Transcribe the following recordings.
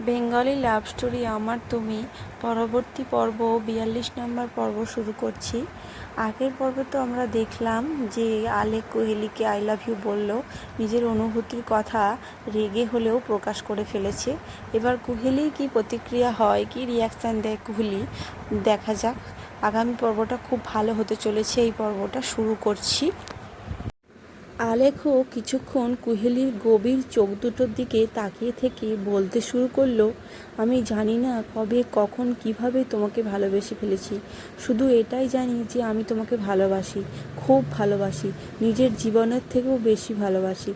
Bengali love story আমার, তুমি। পরবর্তী পর্ব, বিয়াল্লিশ নম্বর পর্ব শুরু করছি। আগের পর্বে তো আমরা দেখলাম যে আলেক কোহেলিকে আই লাভ ইউ বলল। নিজের অনুভূতির কথা রেগে হলেও প্রকাশ করে ফেলেছে। এবার কুহেলির কি প্রতিক্রিয়া হয়, কি রিয়াকশান দেয় কোহলি, দেখা যাক। আগামী পর্বটা খুব ভালো হতে চলেছে। এই পর্বটা শুরু করছি। আলেখও কিছুক্ষণ কুহেলির গভীর চোখ দুটোর দিকে তাকিয়ে থেকে বলতে শুরু করল, আমি জানি না কবে, কখন, কীভাবে তোমাকে ভালোবেসে ফেলেছি। শুধু এটাই জানি যে আমি তোমাকে ভালোবাসি, খুব ভালোবাসি, নিজের জীবনের থেকেও বেশি ভালোবাসি।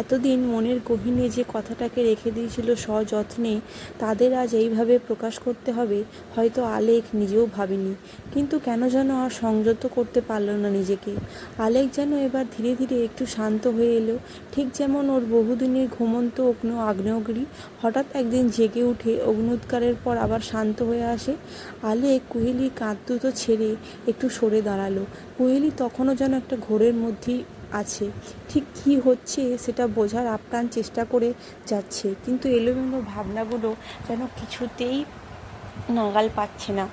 এতদিন মনের গহীনে যে কথাটাকে রেখে দিয়েছিল সযত্নে, তাদের আজ এইভাবে প্রকাশ করতে হবে, হয়তো আলেক নিজেও ভাবেনি। কিন্তু কেন যেন আর সংযত করতে পারল না নিজেকে। আলেক যেন এবার ধীরে ধীরে একটু শান্ত হয়ে এলো, ঠিক যেমন ওর বহুদিনের ঘুমন্ত অগ্ন আগ্নেয়গিরি, হঠাৎ একদিন জেগে উঠে অগ্নুৎকারের পর আবার শান্ত হয়ে আসে। আলেক কুহেলির কাঁদ দুটো ছেড়ে একটু সরে দাঁড়াল। কুহেলি তখনও যেন একটা ঘোরের মধ্যেই আছে। ঠিক কী হচ্ছে সেটা বোঝার আপ্রাণ চেষ্টা করে যাচ্ছে। কিন্তু এলোমেলো ভাবনাগুলো যেন কিছুতেই নাগাল পাচ্ছে না।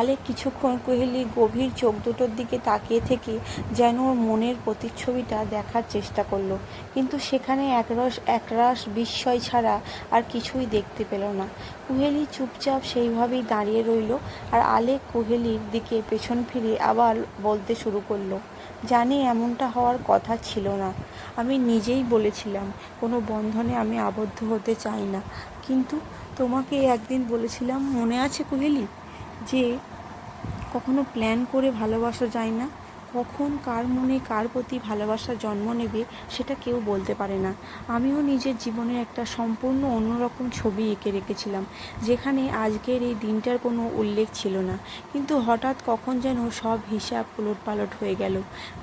আলেক কিছুক্ষণ কোহেলির গভীর চোখ দুটোর দিকে তাকিয়ে থেকে যেন ওর মনের প্রতিচ্ছবিটা দেখার চেষ্টা করল। কিন্তু সেখানে একরস, একরাশ বিস্ময় ছাড়া আর কিছুই দেখতে পেল না। কুহেলি চুপচাপ সেইভাবেই দাঁড়িয়ে রইল আর আলেক কুহেলির দিকে পেছন ফিরে আবার বলতে শুরু করল। জানি এমনটা হওয়ার কথা ছিল না। আমি নিজেই বলেছিলাম, কোনো বন্ধনে আমি আবদ্ধ হতে চাই না। কিন্তু তোমাকে একদিন বলেছিলাম, মনে আছে কোহেলি যে কখনো প্ল্যান করে ভালোবাসা যায় না? কখন কার মনে কার প্রতি ভালোবাসা জন্ম নেবে সেটা কেউ বলতে পারে না। আমিও নিজের জীবনের একটা সম্পূর্ণ অন্যরকম ছবি এঁকে রেখেছিলাম, যেখানে আজকের এই দিনটার কোনো উল্লেখ ছিল না। কিন্তু হঠাৎ কখন যেন সব হিসাব পালট হয়ে গেল,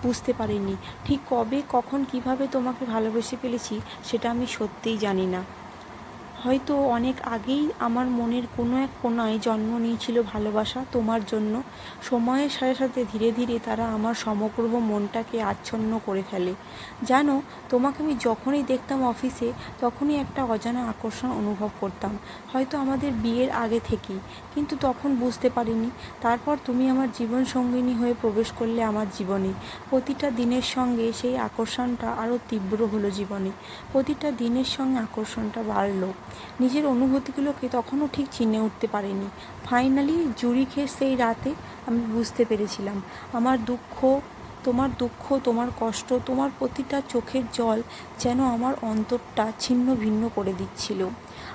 বুঝতে পারিনি। ঠিক কবে, কখন কীভাবে তোমাকে ভালোবেসে ফেলেছি, সেটা আমি সত্যিই জানি না। হয়তো অনেক আগেই আমার মনের কোনো এক কোনায় জন্ম নিয়েছিল ভালোবাসা তোমার জন্য। সময়ের সাথে সাথে ধীরে ধীরে তারা আমার সমগ্র মনটাকে আচ্ছন্ন করে ফেলে। জানো, তোমাকে আমি যখনই দেখতাম অফিসে, তখনই একটা অজানা আকর্ষণ অনুভব করতাম। হয়তো আমাদের বিয়ের আগে থেকেই, কিন্তু তখন বুঝতে পারিনি। তারপর তুমি আমার জীবন সঙ্গিনী হয়ে প্রবেশ করলে আমার জীবনে। প্রতিটা দিনের সঙ্গে সেই আকর্ষণটা আরও তীব্র হলো জীবনে। প্রতিটা দিনের সঙ্গে আকর্ষণটা বাড়লো। নিজের অনুভূতিগুলোকে তখনও ঠিক চিনে উঠতে পারিনি। ফাইনালি জুরি খেয়ে সেই রাতে আমি বুঝতে পেরেছিলাম, আমার দুঃখ তোমার দুঃখ, তোমার কষ্ট, তোমার প্রতিটা চোখের জল যেন আমার অন্তরটা ছিন্ন ভিন্ন করে দিচ্ছিল।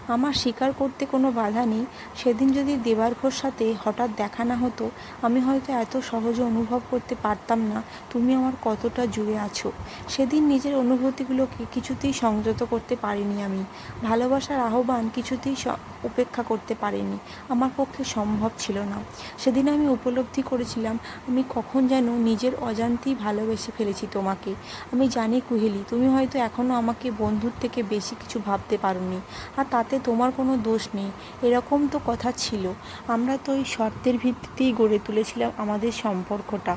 আমার স্বীকার করতে কোনো বাধা নেই। সেদিন যদি দেবার্ঘর সাথে হঠাৎ দেখা না হতো, আমি হয়তো এত সহজে অনুভব করতে পারতাম না, তুমি আমার কতটা জুড়ে আছো। সেদিন নিজের অনুভূতিগুলোকে কিছুতেই সংযত করতে পারিনি আমি। ভালোবাসার আহ্বান কিছুতেই উপেক্ষা করতে পারিনি। আমার পক্ষে সম্ভব ছিল না। সেদিন আমি উপলব্ধি করেছিলাম, আমি কখন যেন নিজের অজান্তেই ভালোবেসে ফেলেছি তোমাকে। আমি জানি কুহেলি, তুমি হয়তো এখনও আমাকে বন্ধুর থেকে বেশি কিছু ভাবতে পারোনি, আর তাতে তোমার কোনো দোষ নেই। এরকম তো কথা ছিল। আমরা তো ওই শর্তের ভিত্তিতেই গড়ে তুলেছিলাম আমাদের সম্পর্কটা।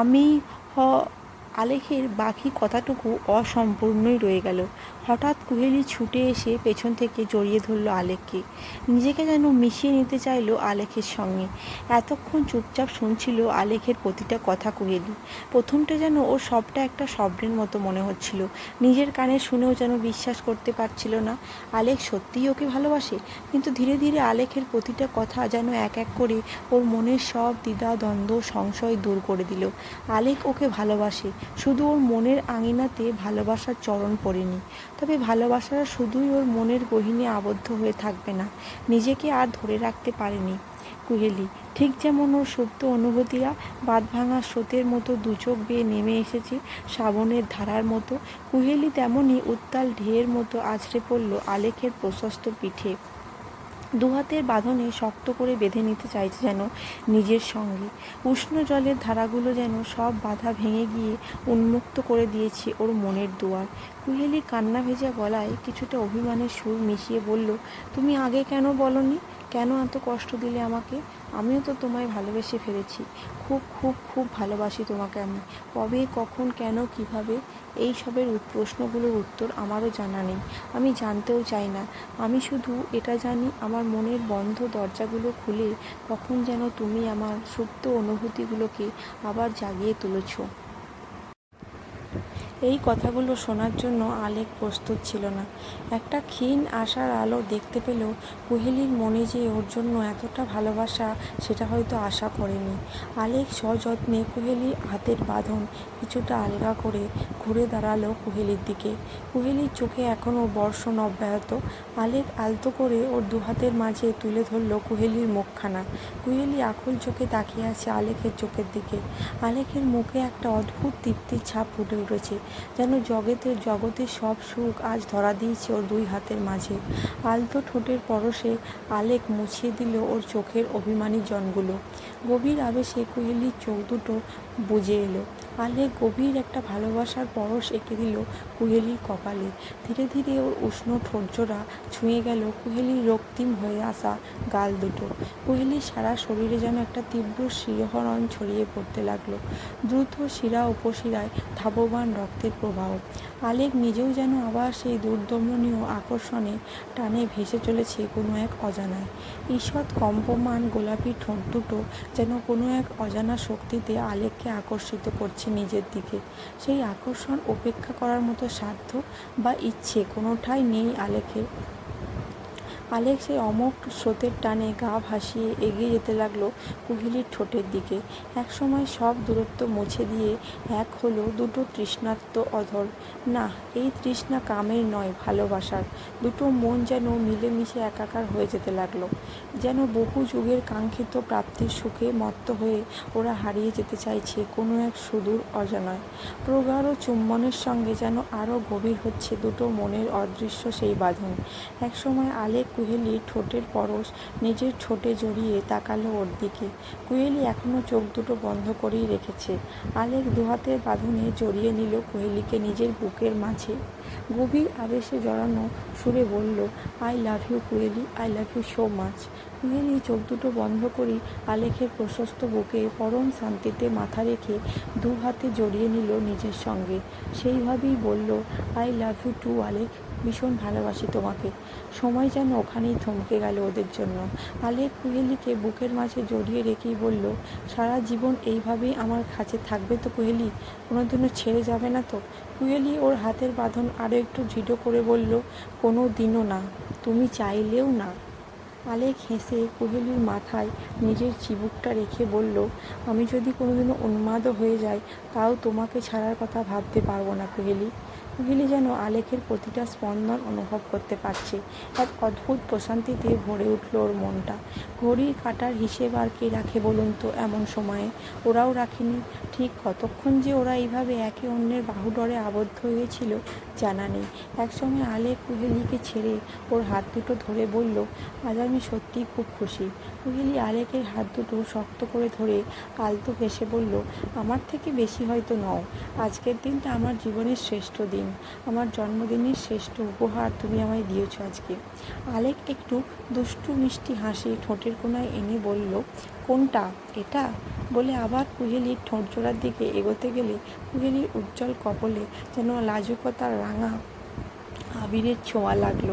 আমি আলেখের বাকি কথাটুকু অসম্পূর্ণই রয়ে গেল। হঠাৎ কুহেলি ছুটে এসে পেছন থেকে জড়িয়ে ধরল আলেককে নিজেকে যেন মিশিয়ে নিতে চাইল আলেখের সঙ্গে। এতক্ষণ চুপচাপ শুনছিল আলেখের প্রতিটা কথা কুহেলি। প্রথমটা যেন ওর সবটা একটা স্বপ্নের মতো মনে হচ্ছিল। নিজের কানে শুনেও যেন বিশ্বাস করতে পারছিল না। আলেখ সত্যিই ওকে ভালোবাসে? কিন্তু ধীরে ধীরে আলেখের প্রতিটা কথা যেন এক এক করে ওর মনের সব দ্বিধা দ্বন্দ্ব সংশয় দূর করে দিল। আলেখ ওকে ভালোবাসে। শুধু ওর মনের আঙিনাতে ভালোবাসার চরণ পড়েনি। তবে ভালোবাসাটা শুধুই ওর মনের গহিনে আবদ্ধ হয়ে থাকবে না, নিজেকে আর ধরে রাখতে পারেনি। কুহেলি, ঠিক যেমন ওর সুপ্ত অনুভূতিরা বাদ ভাঙা স্রোতের মতো দুচোখ বেয়ে নেমে এসেছে শ্রাবণের ধারার মতো, কুহেলি তেমনই উত্তাল ঢেউয়ের মতো আছড়ে পড়ল আলেখের প্রশস্ত পিঠে। দুহাতের বাঁধনে শক্ত করে বেঁধে নিতে চাইছে যেন নিজের সঙ্গে। উষ্ণ জলের ধারাগুলো যেন সব বাধা ভেঙে গিয়ে উন্মুক্ত করে দিয়েছে ওর মনের দুয়ার। কুহেলির কান্না ভেজা গলায় কিছুটা অভিমানের সুর মিশিয়ে বলল, তুমি আগে কেন বলনি? কেন এত কষ্ট দিলে আমাকে? আমিও তো তোমায় ভালোবেসে ফেলেছি। খুব খুব খুব ভালোবাসি তোমাকে আমি। কবে, কখন, কেন, কীভাবে এই সবের প্রশ্নগুলোর উত্তর আমারও জানা নেই। আমি জানতেও চাই না। আমি শুধু এটা জানি, আমার মনের বন্ধ দরজাগুলো খুলে কখন যেন তুমি আমার সুপ্ত অনুভূতিগুলোকে আবার জাগিয়ে তুলেছো। এই কথাগুলো শোনার জন্য আলেক প্রস্তুত ছিল না। একটা ক্ষীণ আশার আলো দেখতে পেলেও কুহেলির মনে যে ওর জন্য এতটা ভালোবাসা, সেটা হয়তো আশা করেনি। আলেক সযত্নে কুহেলি হাতের বাঁধন কিছুটা আলগা করে ঘুরে দাঁড়াল কুহেলির দিকে। কুহেলির চোখে এখনও বর্ষণ অব্যাহত। আলেক আলতো করে ওর দুহাতের মাঝে তুলে ধরলো কুহেলির মুখখানা। কুহেলি আকুল চোখে তাকিয়ে আছে আলেকের চোখের দিকে। আলেকের মুখে একটা অদ্ভুত তৃপ্তির ছাপ ফুটে উঠেছে। যেন জগতের জগতের সব সুখ আজ ধরা দিয়েছে ওর দুই হাতের মাঝে। আলতো ঠোঁটের পরশে আলেক মুছিয়ে দিল ওর চোখের অভিমানী জনগুলো। গভীর আবেশে কুহেলির চোখ দুটো বুঝে এলো। আলেক গভীর একটা ভালোবাসার পরশ এঁকে দিল কুহেলির কপালে। ধীরে ধীরে ওর উষ্ণ ঠোঁটজোড়া ছুঁয়ে গেল কুহেলির রক্তিম হয়ে আসা গাল দুটো। কুহেলির সারা শরীরে যেন একটা তীব্র শিহরণ ছড়িয়ে পড়তে লাগল। দ্রুত শিরা উপশিরায় ধাবমান রক্তের প্রবাহ। আলেক নিজেও যেন আবার সেই দুর্দমনীয় আকর্ষণে টানে ভেসে চলেছে কোনো এক অজানায়। ঈষৎ কম্পমান গোলাপি ঠোঁট দুটো যেন কোনো এক অজানা শক্তিতে আলেককে আকর্ষিত করছে। নিজের দিকে। সেই আকর্ষণ উপেক্ষা করার মতো সাধ্য বা ইচ্ছে কোনোটাই নেই আলেকের আলেক সেই অমোঘ স্রোতের টানে গা ভাসিয়ে এগিয়ে যেতে লাগল কুহিলির ঠোঁটের দিকে। একসময় সব দূরত্ব মুছে দিয়ে এক হলো দুটো তৃষ্ণার্ত অধর। না, এই তৃষ্ণা কামের নয়, ভালোবাসার। দুটো মন যেন মিলেমিশে একাকার হয়ে যেতে লাগল। যেন বহু যুগের কাঙ্ক্ষিত প্রাপ্তির সুখে মত্ত হয়ে ওরা হারিয়ে যেতে চাইছে কোনো এক সুদূর অজানায়। প্রগাঢ় চুম্বনের সঙ্গে যেন আরও গভীর হচ্ছে দুটো মনের অদৃশ্য সেই বাঁধন। একসময় আলেক কুহেলি ঠোঁটের পরশ নিজের ঠোঁটে জড়িয়ে তাকালো ওর দিকে। কুহেলি এখনও চোখ দুটো বন্ধ করেই রেখেছে। আলেক দুহাতের বাঁধনে জড়িয়ে নিল কুহেলিকে নিজের বুকের মাঝে। গভীর আবেশে জড়ানো সুরে বলল, I love you Kuheli, I love you so much. Kuheli চোখ দুটো বন্ধ করেই আলেখের প্রশস্ত বুকে পরম শান্তিতে মাথা রেখে দু হাতে জড়িয়ে নিল নিজের সঙ্গে। সেইভাবেই বলল, I love you two Alek ভীষণ ভালোবাসি তোমাকে। সময় যেন ওখানেই থমকে গেল ওদের জন্য। আলেক কুহেলিকে বুকের মাঝে জড়িয়ে রেখেই বলল, সারা জীবন এইভাবেই আমার কাছে থাকবে তো কুহেলি? কোনোদিনও ছেড়ে যাবে না তো? কুহেলি ওর হাতের বাঁধন আরও একটু দৃঢ় করে বলল কোনো দিনও না। তুমি চাইলেও না। আলেক হেসে কুহেলির মাথায় নিজের চিবুকটা রেখে বলল, আমি যদি কোনোদিনও উন্মাদও হয়ে যাই, তাও তোমাকে ছাড়ার কথা ভাবতে পারব না কুহেলি। কুহেলি যেন আলেখের প্রতিটা স্পন্দন অনুভব করতে পারছে। এক অদ্ভুত প্রশান্তিতে ভরে উঠল ওর মনটা। ঘড়ির কাটার হিসেব আর কে রাখে বলুন তো এমন সময়ে? ওরাও রাখেনি। ঠিক কতক্ষণ যে ওরা এইভাবে একে অন্যের বাহুডরে আবদ্ধ হয়েছিল জানা নেই। একসময় আলেক কুহেলিকে ছেড়ে ওর হাত দুটো ধরে বলল, আজ আমি সত্যিই খুব খুশি। কুহেলি আলেকের হাত দুটো শক্ত করে ধরে আলতো হেসে বলল, আমার থেকে বেশি হয়তো নও। আজকের দিনটা আমার জীবনের শ্রেষ্ঠ দিন। আমার জন্মদিনের শ্রেষ্ঠ উপহার তুমি আমায় দিয়েছ আজকে। আলেক একটু দুষ্টু মিষ্টি হাসি ঠোঁটের কোনায় এনে বলল, কোনটা? এটা? বলে আবার কুহেলির ঠোঁট জোড়ার দিকে এগোতে গেলে কুহেলির উজ্জ্বল কপলে যেন লাজুকতার রাঙা আবিরের ছোঁয়া লাগল।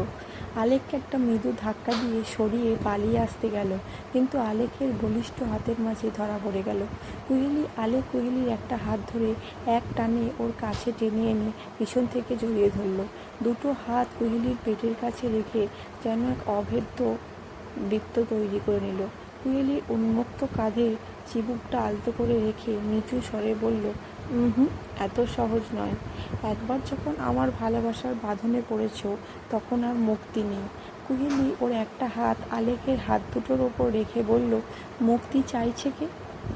আলেককে একটা মৃদু ধাক্কা দিয়ে সরিয়ে পালিয়ে আসতে গেল। কিন্তু আলেকের বলিষ্ঠ হাতের মাঝে ধরা পড়ে গেল। কুহেলি, আলেক কুহেলির একটা হাত ধরে এক টানে ওর কাছে টেনে এনে পিছন থেকে জড়িয়ে ধরল। দুটো হাত কুহেলির পেটের কাছে রেখে যেন এক অভেদ্য বৃত্ত তৈরি করে নিল। কুহেলির উন্মুক্ত কাঁধে চিবুকটা আলতো করে রেখে নিচু স্বরে বলল হুম এত সহজ নয়। একবার যখন আমার ভালোবাসার বাঁধনে পড়েছ, তখন আর মুক্তি নেই। কুহেলি ওর একটা হাত আলেকের হাত দুটোর ওপর রেখে বলল, মুক্তি চাইছে কে?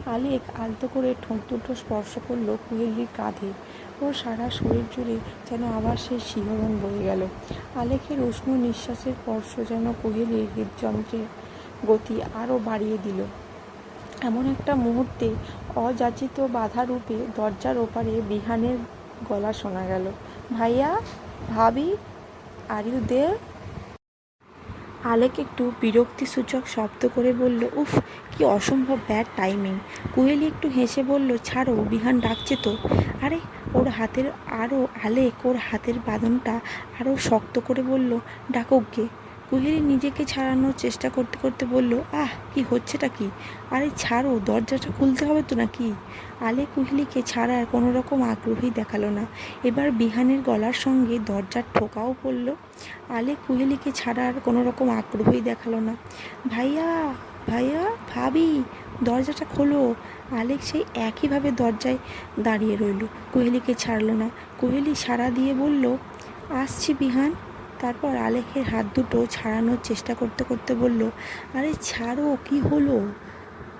আলেক আলতো করে ঠোঁট দুটো স্পর্শ করল কুহেলির কাঁধে। ওর সারা শরীর জুড়ে যেন আবার সেই শিহরণ বয়ে গেল। আলেকের উষ্ণ নিঃশ্বাসের স্পর্শ যেন কুহেলির হৃদযন্ত্রের গতি আরও বাড়িয়ে দিল। এমন একটা মুহূর্তে অযাচিত বাধা রূপে দরজার ওপারে বিহানের গলা শোনা গেল। ভাইয়া, ভাবি আর ইউ দে আলেক একটু বিরক্তিসূচক শব্দ করে বলল, উফ, কি অসম্ভব ব্যাড টাইমিং কুহেলি একটু হেসে বলল, ছাড়ো, বিহান ডাকছে তো। আরে, ওর হাতের আরও আলেক, ওর হাতের বাঁধনটা আরও শক্ত করে বলল, ডাকুক গে। কুহেলি নিজেকে ছাড়ানোর চেষ্টা করতে করতে বলল, আহ, কি হচ্ছেটা কি? আরে ছাড়ো, দরজাটা খুলতে হবে তো নাকি? আলে কুহেলিকে ছাড়ার কোনো রকম আগ্রহই দেখাল না। এবার বিহানের গলার সঙ্গে দরজার ঠোকাও পড়ল। আলে কুহেলিকে ছাড়ার কোনো রকম আগ্রহই দেখাল না। ভাইয়া ভাইয়া, ভাবি, দরজাটা খোলো। আলেক সেই একইভাবে দরজায় দাঁড়িয়ে রইল। কুহেলিকে ছাড়লো না। কুহেলি সাড়া দিয়ে বলল, আসছি বিহান। তারপর আলেখের হাত দুটো ছাড়ানোর চেষ্টা করতে করতে বলল, আরে ছাড়ো, কি হলো?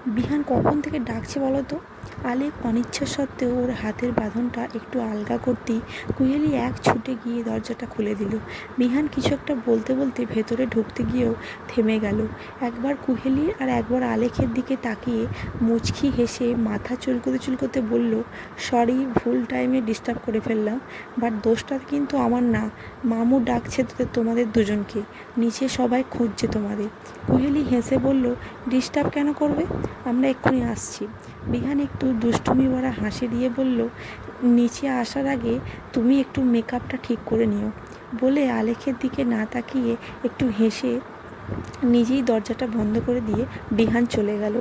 বিহান কখন থেকে ডাকছে বলো তো? আলেক অনিচ্ছা সত্ত্বেও ওর হাতের বাঁধনটা একটু আলগা করতেই কুহেলি এক ছুটে গিয়ে দরজাটা খুলে দিল। বিহান কিছু একটা বলতে বলতে ভেতরে ঢুকতে গিয়েও থেমে গেল। একবার কুহেলি আর একবার আলেখের দিকে তাকিয়ে মুচকি হেসে মাথা চুলকোতে চুলকোতে বলল, সরি, ভুল টাইমে ডিস্টার্ব করে ফেললাম বাট দোষটা কিন্তু আমার না। মামু ডাকছে তোদের তোমাদের দুজনকে, নিচে সবাই খুঁজছে তোমাদের। কুহেলি হেসে বলল ডিস্টার্ব কেন করবে? আমরা এক্ষুনি আসছি। বিহান একটু দুষ্টুমি ভরা হাসি দিয়ে বলল, নিচে আসার আগে তুমি একটু মেকআপটা ঠিক করে নিও। বলে আলেখের দিকে না তাকিয়ে একটু হেসে নিজেই দরজাটা বন্ধ করে দিয়ে বিহান চলে গেল।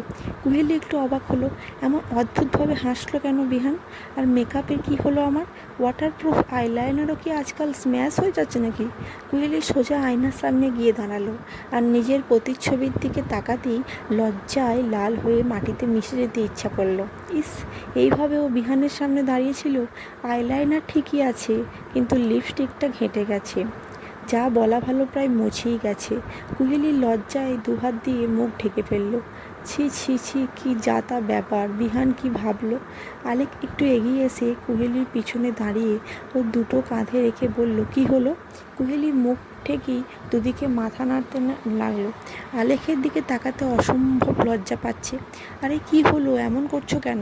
কুহেলি একটু অবাক হলো, এমন অদ্ভুতভাবে হাসলো কেন বিহান? আর মেকআপের কি হলো আমার? ওয়াটারপ্রুফ আইলাইনারও কি আজকাল স্ম্যাশ হয়ে যাচ্ছে নাকি? কুহেলি সোজা আয়নার সামনে গিয়ে দাঁড়াল আর নিজের প্রতিচ্ছবির দিকে তাকাতেই লজ্জায় লাল হয়ে মাটিতে মিশে যেতে ইচ্ছা করল। ইস, এইভাবে ও বিহানের সামনে দাঁড়িয়েছিল আইলাইনার ঠিকই আছে, কিন্তু লিপস্টিকটা ঘেঁটে গেছে। যা বলা ভালো প্রায় মুছেই গেছে। কুহেলি লজ্জায় দুহাত দিয়ে মুখ ঢেকে ফেলল। ছি ছি ছি, কি যাতা ব্যাপার, বিহান কি ভাবল? আলেক একটু এগিয়ে এসে কুহেলির পিছনে দাঁড়িয়ে ও দুটো কাঁধে রেখে বলল, কি হলো? কুহেলি মুখ ঠেকেই দুদিকে মাথা নাড়তে লাগল। আলেখের দিকে তাকাতে অসম্ভব লজ্জা পাচ্ছে। আরে কি হলো? এমন করছ কেন?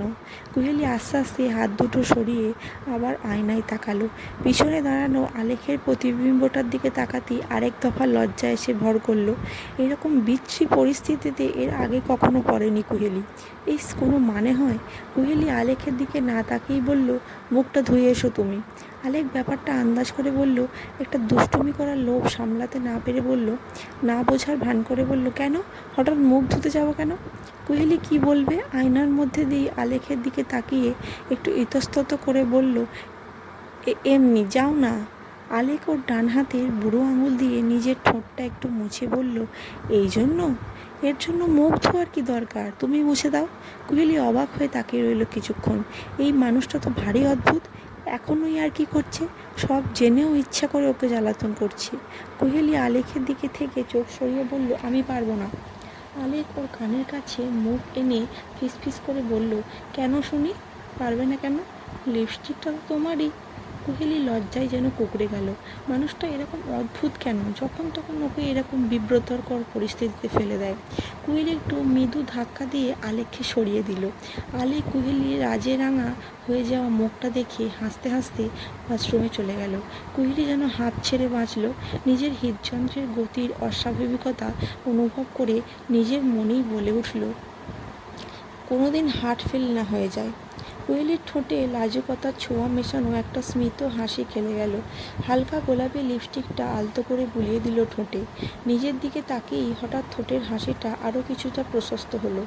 কুহেলি আস্তে আস্তে হাত দুটো সরিয়ে আবার আয়নায় তাকালো। পিছনে দাঁড়ানো আলেখের প্রতিবিম্বটার দিকে তাকাতেই আরেক দফা লজ্জা এসে ভর করল। এরকম বিচ্ছি পরিস্থিতিতে এর আগে কখনো পড়েনি কুহেলি। ইস, কোনো মানে হয়? কুহেলি আলেখের দিকে না তাকিয়েই বলল, মুখটা ধুয়ে এসো তুমি। আলেক ব্যাপারটা আন্দাজ করে বলল, একটা দুষ্টুমি করার লোভ সামলাতে না পেরে বলল, না বোঝার ভান করে বলল, কেন? হঠাৎ মুখ ধুতে যাব কেন? কুহেলি কি বলবে? আয়নার মধ্যে দিয়ে আলেখের দিকে তাকিয়ে একটু ইতস্তত করে বলল, "এ- এমনি, যাও না। আলেক ওর ডান হাতের বুড়ো আঙুল দিয়ে নিজের ঠোঁটটা একটু মুছে বলল, এই জন্য? এর জন্য মুখ ধোয়ার কি দরকার? তুমি মুছে দাও। কুহেলি অবাক হয়ে তাকিয়ে রইল কিছুক্ষণ। এই মানুষটা তো ভারী অদ্ভুত। এখনই আর কি করছে? সব জেনেও ইচ্ছা করে ওকে জ্বালাতন করছে। কোহেলি আলেখের দিকে থেকে চোখ সরিয়ে বলল, আমি পারব না। আলেক ওর কানের কাছে মুখ এনে ফিসফিস করে বলল, কেন শুনি? পারবে না কেন? লিপস্টিকটা তো তোমারই। কুহেলি লজ্জায় যেন কুকড়ে গেল। মানুষটা এরকম অদ্ভুত কেন? যখন তখন ওকে এরকম বিব্রতকর পরিস্থিতিতে ফেলে দেয়। কুহেলি একটু মৃদু ধাক্কা দিয়ে আলেককে সরিয়ে দিল। আলেক কুহেলি রাজে রাঙা হয়ে যাওয়া মুখটা দেখে হাসতে হাসতে ওয়াশরুমে চলে গেল। কুহেলি যেন হাত ছেড়ে বাঁচল। নিজের হৃদযন্ত্রের গতির অস্বাভাবিকতা অনুভব করে নিজের মনেই বলে উঠল, কোনোদিন হার্ট ফেল না হয়ে যায়। কোয়েলের ঠোঁটে লাজুকতার ছোঁয়া মেশানো একটা স্মিত হাসি খেলে গেল। হালকা গোলাপি লিপস্টিকটা আলতো করে বুলিয়ে দিল ঠোঁটে। নিজের দিকে তাকিয়েই হঠাৎ ঠোঁটের হাসিটা আরও কিছুটা প্রশস্ত হলো।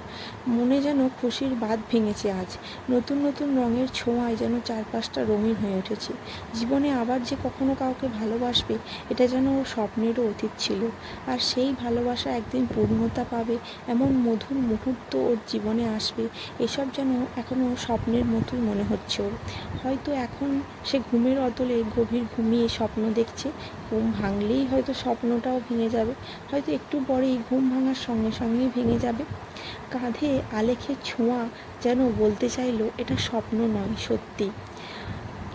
মনে যেন খুশির বাঁধ ভেঙেছে আজ। নতুন নতুন রঙের ছোঁয়ায় যেন চারপাশটা রঙিন হয়ে উঠেছে। জীবনে আবার যে কখনো কাউকে ভালোবাসবে, এটা যেন ওর স্বপ্নেরও অতীত ছিল। আর সেই ভালোবাসা একদিন পূর্ণতা পাবে, এমন মধুর মুহূর্ত ওর জীবনে আসবে, এসব যেন এখনও স্বপ্নের মতোই মনে হচ্ছে ওর। হয়তো এখন সে ঘুমের অতলে গভীর ঘুমিয়ে স্বপ্ন দেখছে, ঘুম ভাঙলেই হয়তো স্বপ্নটাও ভেঙে যাবে। হয়তো একটু পরেই ঘুম ভাঙার সঙ্গে সঙ্গেই ভেঙে যাবে। কাঁধে আলেখের ছোঁয়া যেন বলতে চাইলো, এটা স্বপ্ন নয়, সত্যি।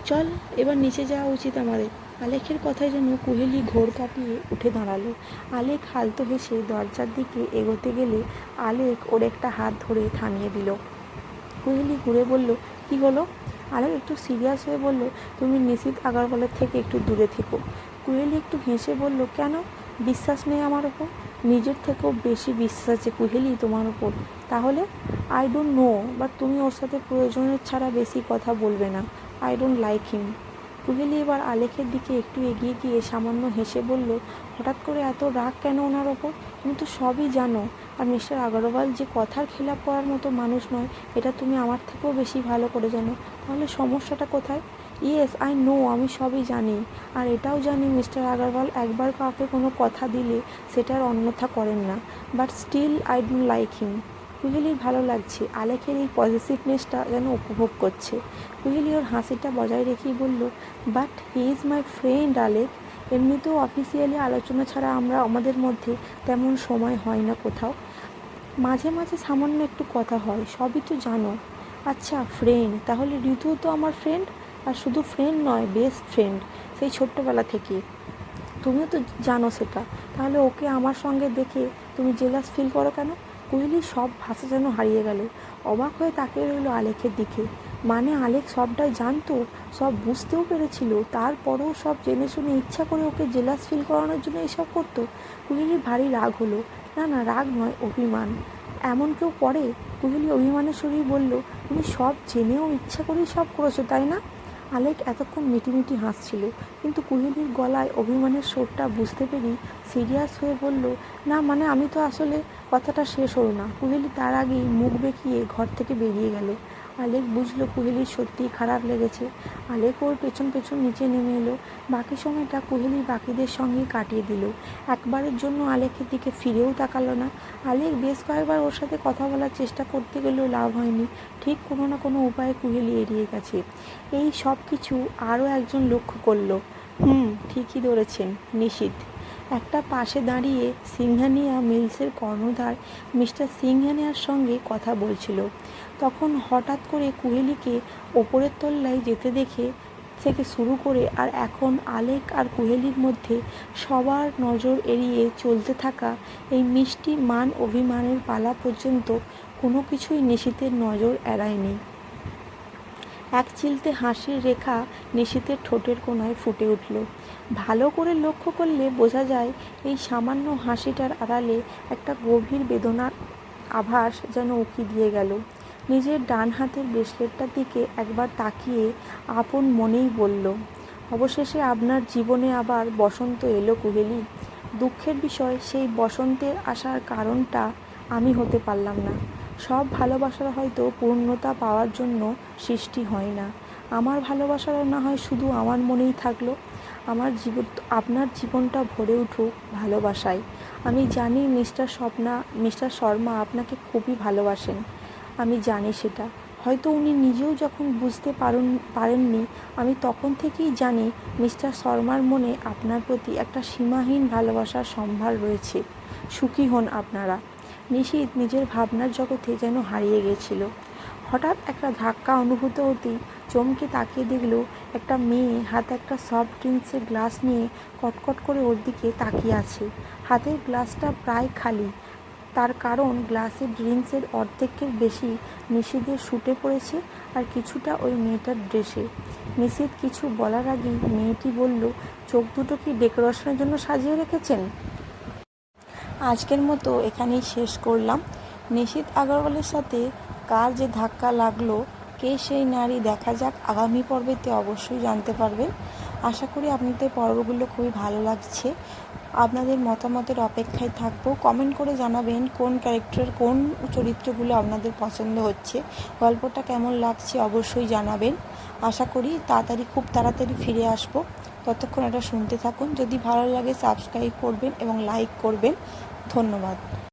চল, এবার নিচে যাওয়া উচিত আমাদের। আলেখের কথায় যেন কুহেলি ঘোর কাটিয়ে উঠে দাঁড়াল। আলেক হালতো হেসে দরজার দিকে এগোতে গেলে আলেক ওর একটা হাত ধরে থামিয়ে দিল। কুহেলি ঘুরে বলল, কি হলো? আরে একটু সিরিয়াস হয়ে বলল, তুমি নিশিত আগারওয়ালের থেকে একটু দূরে থেকো। কুহেলি একটু হেসে বলল, কেন? বিশ্বাস নেই আমার ওপর? নিজের থেকেও বেশি বিশ্বাস আছে কুহেলি তোমার ওপর। তাহলে আই ডোন্ট নো বাট তুমি ওর সাথে প্রয়োজনের ছাড়া বেশি কথা বলবে না। I don't like him Kuheli এবার আলেখের দিকে একটু এগিয়ে গিয়ে সামান্য হেসে বলল, হঠাৎ করে এত রাগ কেন ওনার ওপর? তুমি তো সবই জানো। আর মিস্টার আগরওয়াল যে কথার খেলাপ করার মতো মানুষ নয়, এটা তুমি আমার থেকেও বেশি ভালো করে জানো। তাহলে সমস্যাটা কোথায়? ইয়েস, আই নো, আমি সবই জানি। আর এটাও জানি মিস্টার আগরওয়াল একবার কাউকে কোনো কথা দিলে সেটার অন্যথা করেন না। But still I don't like him. কুহেলির ভালো লাগছে। আলেখের এই পজিটিভনেসটা যেন উপভোগ করছে। কুহেলি ওর হাসিটা বজায় রেখেই বলল but he is my friend Alek এমনিতেও অফিসিয়ালি আলোচনা ছাড়া আমরা আমাদের মধ্যে তেমন সময় হয় না কোথাও। মাঝে মাঝে সামান্য একটু কথা হয়, সবই তো জানো। আচ্ছা ফ্রেন্ড তাহলে ঋতু তো আমার ফ্রেন্ড আর শুধু ফ্রেন্ড নয় বেস্ট ফ্রেন্ড সেই ছোট্টবেলা থেকে। তুমিও তো জানো সেটা। তাহলে ওকে আমার সঙ্গে দেখে তুমি জেলাস ফিল করো কেন? কুইলির সব ভাষা যেন হারিয়ে গেল। অবাক হয়ে তাকিয়ে রইল আলেখের দিকে। মানে আলেক সবটাই জানতো, সব বুঝতেও পেরেছিল, তারপরেও সব জেনে শুনে ইচ্ছা করে ওকে জেলাস ফিল করানোর জন্য এসব করতো। কুহিলির ভারী রাগ হলো। না না, রাগ নয়, অভিমান। এমন কেউ করে? কুহিলি অভিমানের সরিয়ে বলল, তুমি সব জেনেও ইচ্ছা করেই সব করেছ, তাই না? আলেক এতক্ষণ মিটিমিটি হাসছিল, কিন্তু কুহেলির গলায় অভিমানের সুরটা বুঝতে পেরেই সিরিয়াস হয়ে বলল, না মানে আমি তো আসলে কথাটা শেষ হলো না। কুহেলি তার আগেই মুখ বেঁকিয়ে ঘর থেকে বেরিয়ে গেল। আলেক বুঝলো কুহেলির সত্যিই খারাপ লেগেছে। আলেক ওর পেছন পেছন নিচে নেমে এলো। বাকি সময়টা কুহেলি বাকিদের সঙ্গে কাটিয়ে দিল। একবারের জন্য আলেকের দিকে ফিরেও তাকালো না। আলেক বেশ কয়েকবার ওর সাথে কথা বলার চেষ্টা করতে গেলেও লাভ হয়নি। ঠিক কোনো না কোনো উপায়ে কুহেলি এড়িয়ে গেছে। এই সব কিছু আরও একজন লক্ষ্য করল। হুম, ঠিকই ধরেছেন নিশীথ একটা পাশে দাঁড়িয়ে সিংহানিয়া মিলসের কর্ণধার মিস্টার সিংহানিয়ার সঙ্গে কথা বলছিল। তখন হঠাৎ করে কুহেলিকে ওপরের তল্লায় যেতে দেখে থেকে শুরু করে আর এখন আলেক আর কুহেলির মধ্যে সবার নজর এড়িয়ে চলতে থাকা এই মিষ্টি মান অভিমানের পালা পর্যন্ত কোনো কিছুই নিশীথের নজর এড়ায়নি। এক চিলতে হাসির রেখা নিশীথের ঠোঁটের কোনায় ফুটে উঠল। ভালো করে লক্ষ্য করলে বোঝা যায়, এই সামান্য হাসিটার আড়ালে একটা গভীর বেদনার আভাস যেন উকি দিয়ে গেল। নিজের ডান হাতের ব্রেসলেটটার দিকে একবার তাকিয়ে আপন মনেই বলল, অবশেষে আপনার জীবনে আবার বসন্ত এলো কুহেলি। দুঃখের বিষয়, সেই বসন্তের আসার কারণটা আমি হতে পারলাম না। সব ভালোবাসার হয়তো পূর্ণতা পাওয়ার জন্য সৃষ্টি হয় না। আমার ভালোবাসারও না হয় শুধু আমার মনেই থাকল। আমার জীবন, আপনার জীবনটা ভরে উঠুক ভালোবাসায়। আমি জানি মিস্টার স্বপ্না, মিস্টার শর্মা আপনাকে খুবই ভালোবাসেন। আমি জানি সেটা। হয়তো উনি নিজেও যখন বুঝতে পারেন, পারেননি, আমি তখন থেকেই জানি মিস্টার শর্মার মনে আপনার প্রতি একটা সীমাহীন ভালোবাসার সম্ভার রয়েছে। সুখী হন আপনারা। নিশীত নিজের ভাবনার জগতে যেন হারিয়ে গেছিল। হঠাৎ একটা ধাক্কা অনুভূত হতেই চমকে তাকিয়ে দেখল, একটা মেয়ে হাতে একটা সফট ড্রিঙ্কসের গ্লাস নিয়ে কটকট করে ওর দিকে তাকিয়ে আছে। হাতের গ্লাসটা প্রায় খালি। তার কারণ গ্লাসের ড্রিঙ্কসের অর্ধেকের বেশি নিশীদের শুটে পড়েছে আর কিছুটা ওই মেয়েটার ড্রেসে নিশীদ কিছু বলার আগেই মেয়েটি বলল, চোখ দুটো কি ডেকোরেশনের জন্য সাজিয়ে রেখেছেন? আজকের মতো এখানেই শেষ করলাম। নিশীত আগরওয়ালের সাথে কার যে ধাক্কা লাগল, কে সেই নারী দেখা যাক আগামী পর্বেতে অবশ্যই জানতে পারবেন। আশা করি আপনাদের পর্বগুলো খুবই ভালো লাগছে। আপনাদের মতামতের অপেক্ষায় থাকব। কমেন্ট করে জানাবেন কোন ক্যারেক্টার কোন চরিত্রগুলো আপনাদের পছন্দ হচ্ছে। গল্পটা কেমন লাগছে অবশ্যই জানাবেন। আশা করি তাড়াতাড়ি, খুব তাড়াতাড়ি ফিরে আসব। ততক্ষণ এটা শুনতে থাকুন। যদি ভালো লাগে সাবস্ক্রাইব করবেন এবং লাইক করবেন। ধন্যবাদ।